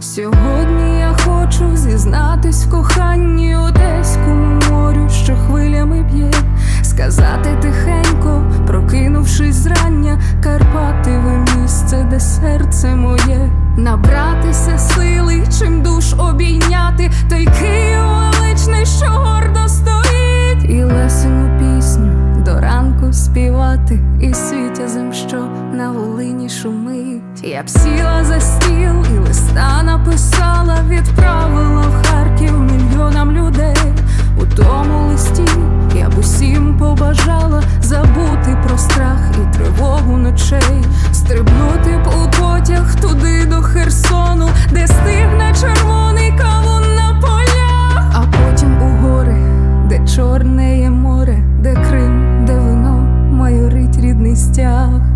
Сьогодні я хочу зізнатись в коханні Одеському морю, що хвилями б'є, сказати тихенько, прокинувшись зрання, Карпати ви місце, де серце моє, набратися сили, чим душ обійняти, той Київ величний, що гордо шумить. Я б сіла за стіл і листа написала, відправила в Харків мільйонам людей. У тому листі я б усім побажала забути про страх і тривогу ночей, стрибнути б у потяг туди до Херсону, де стигне червоний кавун на полях, а потім у гори, де чорне є море, де Крим, де вино майорить рідний стяг.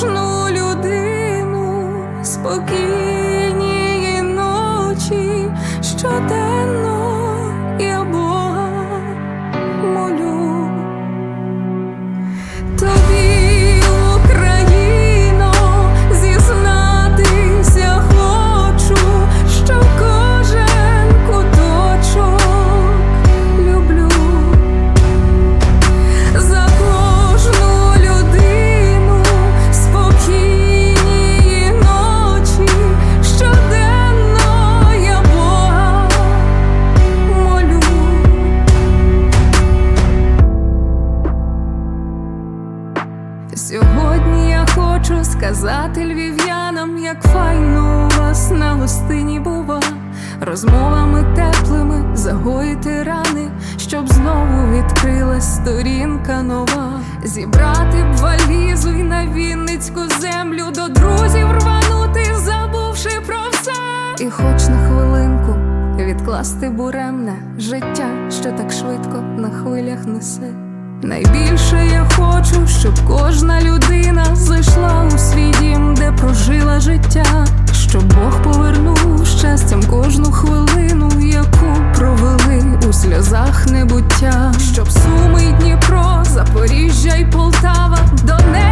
Кожну людину спокійні ночі, щоденно сказати львів'янам, як файно у вас на гостині бува, розмовами теплими загоїти рани, щоб знову відкрилась сторінка нова, зібрати б валізу й на Вінницьку землю до друзів рванути, забувши про все, і хоч на хвилинку відкласти буремне життя, що так швидко на хвилях несе. Найбільше я хочу, щоб кожна людина зайшла у свій дім, де прожила життя, щоб Бог повернув щастям кожну хвилину, яку провели у сльозах небуття, щоб Суми Дніпро, Запоріжжя й Полтава, до Маріуполь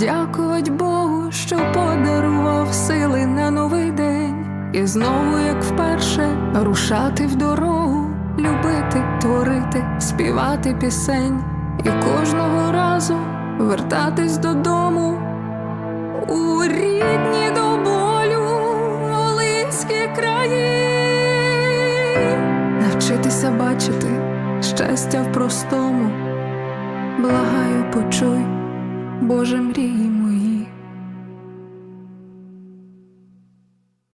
подякувати Богу, що подарував сили на новий день, і знову, як вперше, рушати в дорогу, любити, творити, співати пісень, і кожного разу вертатись додому у рідні до болю Волинські краї. Навчитися бачити щастя в простому. Благаю, почуй, Боже, мрії